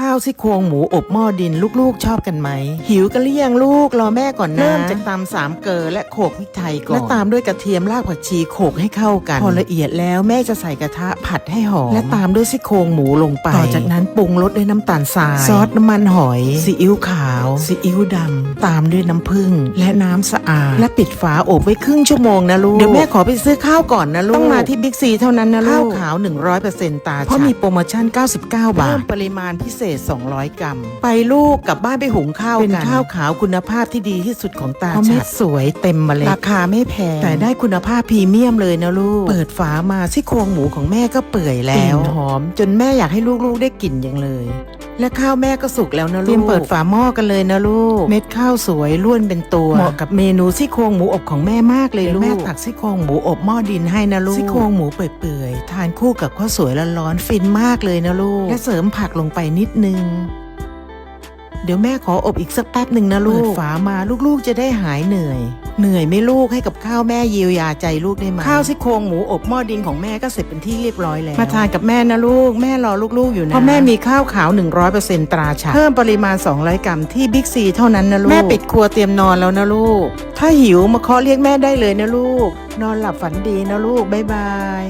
ข้าวซี่โครงหมูอบหม้อดินลูกๆ ชอบกันไหม หิวกันหรือยังลูกรอแม่ก่อนนะเริ่มจากตำสามเกลอและโขลกพริกไทยก่อนและตามด้วยกระเทียมรากผักชีโขลกให้เข้ากัน พอละเอียดแล้วแม่จะใส่กระทะผัดให้หอม และตามด้วยซี่โครงหมูลงไป ต่อจากนั้นปรุงรสด้วยน้ำตาลทราย ซอสน้ำมันหอยซีอิ๊วขาวซีอิ๊วดำตามด้วยน้ำผึ้งและน้ำสะอาดและปิดฝาอบไว้ครึ่งชั่วโมงนะลูกเดี๋ยวแม่ขอไปซื้อข้าวก่อนนะลูกต้องมาที่บิ๊กซีเท่านั้นนะลูกข้าวขาว100%ตาเพราะมีโปรโมชั่น 99 บาทเพิ่มปริมาณพิเศษ200 กรัม ไปลูกกลับบ้านไปหุงข้าวกันเป็นข้าวขาวคุณภาพที่ดีที่สุดของตาเพราะเม็ดสวยเต็มเมาเลยราคาไม่แพงแต่ได้คุณภาพพรีเมียมเลยนะลูก เปิดฝามาซี่โครงหมูของแม่ก็เปื่อยแล้วหอม จนแม่อยากให้ลูกๆได้กลิ่นอย่างเลย และข้าวแม่ก็สุกแล้วนะลูกเตรียมเปิดฝาหม้อกันเลยนะลูก เม็ดข้าวสวยล้วนเป็นตัวเหมาะกับเมนูซี่โครงหมูอบของแม่มากเลยลูกแม่ตักซี่โครงหมูอบหม้อดินให้นะลูกซี่โครงหมูเปื่อยๆทานคู่กับข้าวสวยร้อนๆฟินมากเลยนะลูกและเสริมผักลงไปนิดนึง เดี๋ยวแม่ขออบอีกสักแป๊บหนึ่งนะลูกเปิดฝามาลูกๆจะได้หายเหนื่อย เหนื่อยไหม่ลูกให้กับข้าวแม่เยียวยาใจลูกได้ไหมข้าวซี่โครงหมูอบหม้อดินของแม่ก็เสร็จเป็นที่เรียบร้อยแล้วมาทานกับแม่นะลูกแม่รอลูกๆอยู่นะเพราะแม่มีข้าวขาว 100%ตราฉาเพิ่มปริมาณ 200 กรัมที่บิ๊กซีเท่านั้นนะลูกแม่ปิดครัวเตรียมนอนแล้วนะลูก ถ้าหิวมาเคาะเรียกแม่ได้เลยนะลูก นอนหลับฝันดีนะลูกบ๊ายบาย